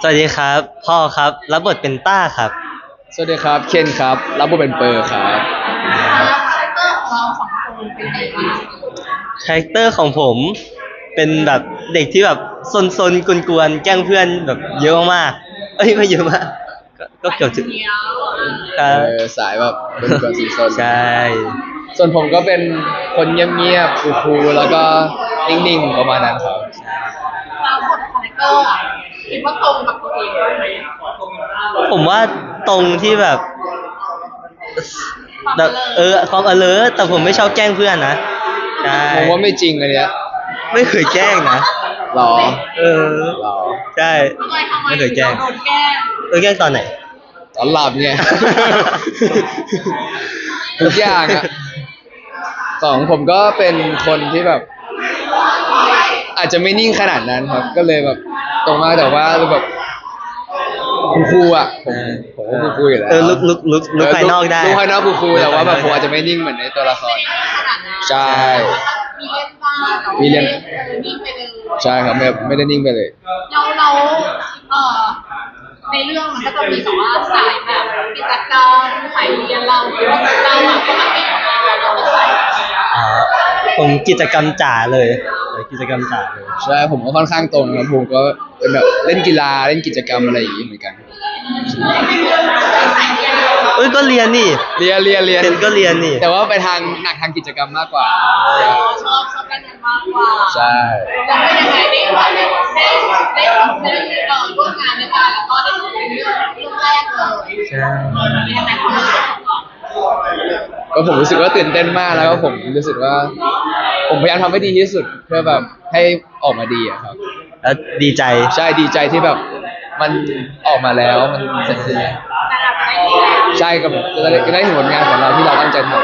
สวัสดีครับ พ่อครับรับบทเป็นต้าครับ สวัสดีครับ เคนครับ รับบทเป็นเปอร์ครับคาแรคเตอร์ของเราสองคนเป็นยังไงบ้างคาแรคเตอร์ของผมเป็นแบบเด็กที่แบบซนๆกวนๆแกล้งเพื่อนแบบเยอะมากๆเอ้ยไม่เยอะมากก็ก็เกือบถึงเดียวครับเออสายแบบเป็นคนสีส้นใช่ส่วนผมก็เป็นคนเงียบๆคูลๆแล้วก็นิ่งๆประมาณนั้นครับเราบทคาแรคเตอร์อะ คิดว่าตรงกับตัวเองบ้างไหมผมว่าตรงที่แบบแบบเออความ alert แต่ผมไม่ชอบแกล้งเพื่อนนะใช่ผมว่าไม่จริงอันเนี้ยไม่เคยแกล้งนะหรอ เออหรอใช่ทำไมทำไมไม่เคยแกล้งโดนแกล้งเออแกล้งตอนไหน ตอนหลับไงทุกอย่างอะสองผมก็เป็นคนที่แบบ อาจจะไม่นิ่งขนาดนั้นครับ ก็เลยแบบ ตรงมากแต่ว่าแบบคูลๆอะผมผมก็คูลๆอยู่แล้วเออลุกลุกลุกลุกภายนอกได้ลุกภายนอกคูลๆแต่ว่าแบบลุกผมภายนอกอาจจะไม่นิ่งเหมือนในตัวละครขนาดนั้นใช่ มีเล่นบ้างแต่ว่ามีเล่นออนิ่งไปเลยใช่ครับไม่ไม่ได้นิ่งไปเลย เราเราเอ่อในเรื่องมันก็จะมีแบบว่าสายแบบกิจกรรมสายเรียนเราเราอะปกติของเราเราเป็นสายอ๋อผมกิจกรรมจ๋าเลยเออ กิจกรรมจ๋าเลยใช่ผมก็ค่อนข้างตรงครับผมก็เป็นแบบเล่นกีฬาเล่นกิจกรรมอะไรอย่างนี้เหมือนกัน เอ้ยก็เรียนนี่เรียนเรียนเรียนเรียนก็เรียนนี่แต่ว่าไปทางหนักทางกิจกรรมมากกว่าเราชอบชอบการเรียนมากกว่าใช่แล้วเป็นยังไงได้ได้ได้ได้ได้ได้เอ่อร่วมงานด้วยกันแล้วก็ได้ทำเป็นเรื่องเรื่องแรกเลยใช่เป็นยังไงความรู้สึกของเราก็ผมรู้สึกว่าตื่นเต้นมากแล้วก็ผมรู้สึกว่า ผมพยายามทำให้ดีที่สุดเพื่อแบบให้ออกมาดีอะครับ แล้วดีใจ ใช่ดีใจที่แบบมันออกมาแล้วมันเสร็จสิ้นแล้วแต่เราจะได้ดีแล้วใช่กับจะได้จะได้เห็นผลงานของเราที่เราตั้งใจทำ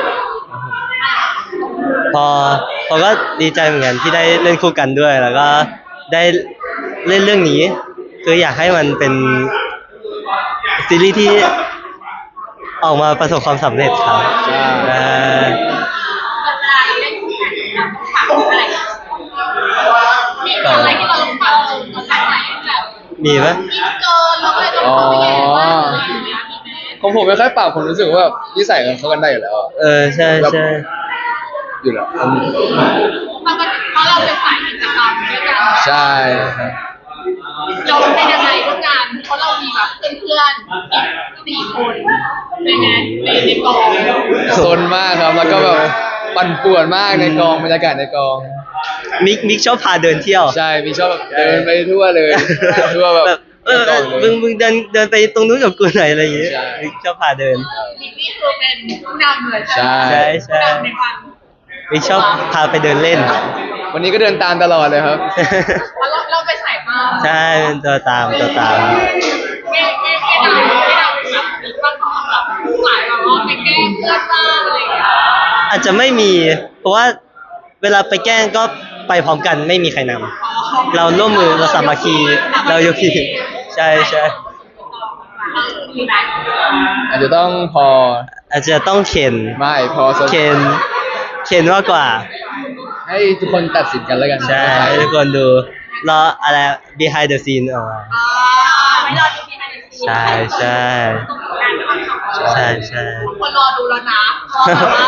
พอพอก็ดีใจเหมือนกันที่ได้เล่นคู่กันด้วย แล้วก็ได้เล่นเรื่องนี้ คืออยากให้มันเป็นซีรีส์ที่ออกมาประสบความสำเร็จครับใช่เออ มีปะกินเกินแล้วอะไรต้องปรับยังไงบ้างอะไรอย่างเงี้ยมีไหมของผมไม่ค่อยปรับผมรู้สึกว่าแบบนิสัยมันเข้ากันได้อยู่แล้วอะเออใช่ใช่ อยู่แล้วเพราะมันเพราะเราเป็นสายกิจกรรมด้วยกันใช่ครับเราเป็นยังไงร่วมงานเพราะเรามีแบบเพื่อนๆอีกสี่คนเป็นไงในในกอง โซนมากครับแล้วก็แบบ ปั่นป่วนมากในกองบรรยากาศในกอง มิกมิกชอบพาเดินเที่ยว ใช่มีชอบแบบเดินไปทั่วเลยทั่วแบบเออเออในกองเลยมึงมึงเดินเดินไปตรงนู้นกับกูหน่อยอะไรอย่างเงี้ยใช่ มิกชอบพาเดินนี่นี่คือเป็นผู้นำเลยใช่ ใช่ใช่ผู้นำในความมิกชอบพาไปเดินเล่น วันนี้ก็เดินตามตลอดเลยครับ เพราะเราเราไปสายมากใช่เป็นตัวตามตัวตาม แก้แก้แก้ดาวแก้ดาวแบบมีบ้างแบบสายแบบว่าไปแก้เพื่อนบ้าง อะไรอย่างเงี้ยอาจจะไม่มี เพราะว่าเวลาไปแกล้งก็ไปพร้อมกันไม่มีใครนำเราร่วมมือเราสามัคคีเรายกทีมใช่ใช่มีไหมอาจจะต้องพออาจจะต้องเข็นไม่พอสเข็นเข็นมากกว่า ให้ทุกคนตัดสินกันแล้วกันใช่ให้ทุกคนดูรออะไร behind the scene ออกมาอ่าไม่รอดูที่ไหนใช่ใช่ ใช่ใช่คนรอดูแล้วนะเพราะแบบว่า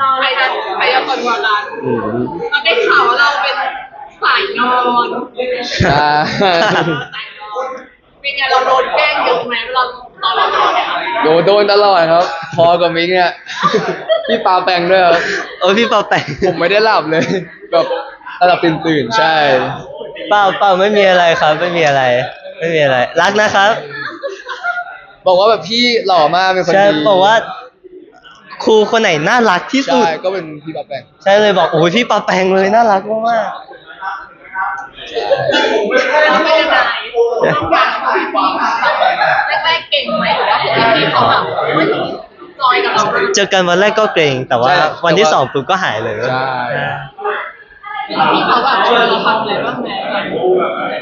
รออะไรนะใครจะคนกว่ากันอืมเราได้ข่าวว่าเราเป็นสายนอนใช่ สายนอนเป็นไงเราโดนแกล้งเยอะไหมเราตอนเรานอนเนี่ยโดนโดนตลอดครับ พอกับมิกเนี่ยพี่ปาแปงด้วยครับโอ้ยพี่เปาแปงผมไม่ได้หลับเลย แบบหลับตื่นตื่นๆใช่ เปล่าเปล่าไม่มีอะไรครับ ไม่มีอะไร ไม่มีอะไร รักนะครับ บอกว่าแบบพี่หล่อมากเป็นคนใช่ดีบอกว่า ครูคนไหนน่ารักที่สุใช่ด ก็เป็นพี่ปาแปงใช่เลยบอกโอ้ยพี่ปาแปงเลยน่ารักมากเราเป็นยังไงต้องการขายความแรกๆเก่งไหมหรือว่าปกติเขาแบบไม่จอยกับเราเลยๆเจอกันวันแรกก็เกรงแต่ว่าวันที่สองปุ๊บก็หายเลย ใช่พี่เขาแบบชวนเราทำอะไรบ้างไหม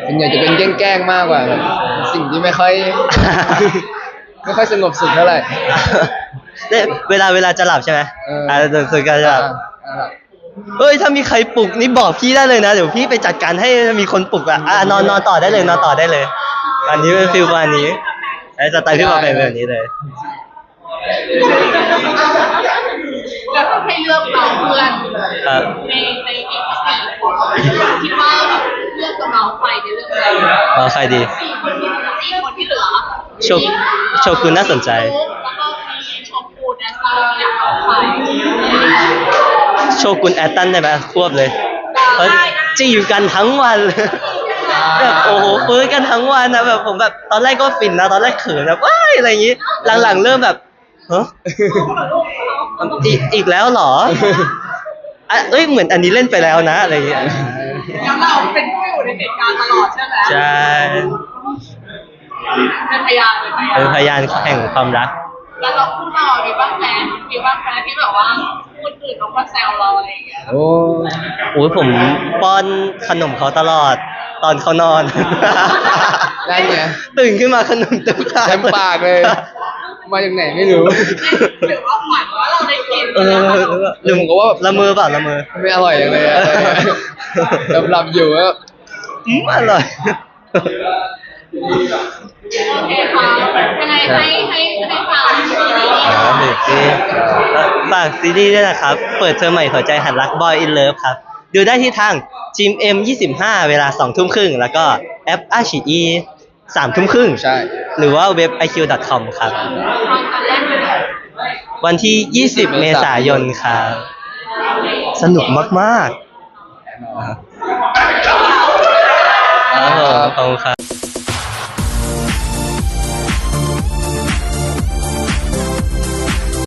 ส่วนใหญ่จะเป็นแกล้งๆมากกว่าแบบสิ่งที่ไม่ค่อย ไม่ค่อยสงบสุขเท่าไหร่ เนี่ยเวลาเวลาจะหลับใช่ไหมเอออ่าส่วนการจะหลับอ่าเฮ้ยถ้ามีใครปลุกนี่บอกพี่ได้เลยนะ เดี๋ยวพี่ไปจัดการให้มีคนปลุกอะอะนอนนอนต่อได้เลยนอนต่อได้เลยเอันนี้เป็นฟิลประมาณนี้ไอ้สไตล์พี่บอลเป็นแบบนี้เลย แล้วก็ให้เลือกน้องเพื่อนครับ ในในอีกสี่คนคิดว่าเลือกกับน้องใครในเรื่องอะไรเอาใครดี สี่คนที่ สี่คนที่เหลือโชคโชกุนน่าสนใจ แล้วก็มีชมพูแดนเซอร์อยากน้องใครโชกุนแอตตันได้ไหมควบเลยเขาจีบกันทั้งวันเลยแบบโอ้โหฟื้นกันทั้งวันนะแบบผมแบบตอนแรกก็ฟินนะตอนแรกเขินแบบว้ายอะไรอย่างงี้ หลังๆเริ่มแบบเฮ้อีกอีกแล้วเหรออะเอ้ยเหมือนอันนี้เล่นไปแล้วนะอะไรอย่างเงี้ยแล้วเราเป็นผู้อยู่ในเหตุการณ์ตลอดใช่ไหม ใช่ เป็นพยานเป็นพยานเป็นพยานแห่งความรัก แล้วเราพูดเรามีบ้างแฟนมีบ้างแฟนที่แบบว่าคนอื่นเขามาแซวเราอะไรอย่างเงี้ยโอ้โอ้ยผมป้อนขนมเขาตลอดตอนเขานอนนั่นไง ตื่นขึ้นมาขนมเต็มปากเต็มปากเลย มาจากไหนไม่รู้ หรือว่าฝันว่าเราได้กินเออหรือผมก็ว่าแบบละเมอเปล่าละเมอไม่อร่อยอย่างเลยอะหลับหลับๆอยู่ก็อืมอร่อยโอเคค่ะ ยังไงให้ให้ให้ฟังซีรีส์อ๋อเด็กดีฝากซีรีส์ด้วยนะครับ เปิดเทอมใหม่หัวใจหัดรัก Boy in Love ครับ ดูได้ที่ทาง Gym M 25เวลา2ทุ่มครึ่ง แล้วก็แอปอาชีอี3ทุ่มครึ่ง ใช่ หรือว่าเว็บ iq.com ครับตอนการเล่นเป็นแบบวันที่ 20 เมษายนครับ สนุกมากๆครับผมขอบคุณครับ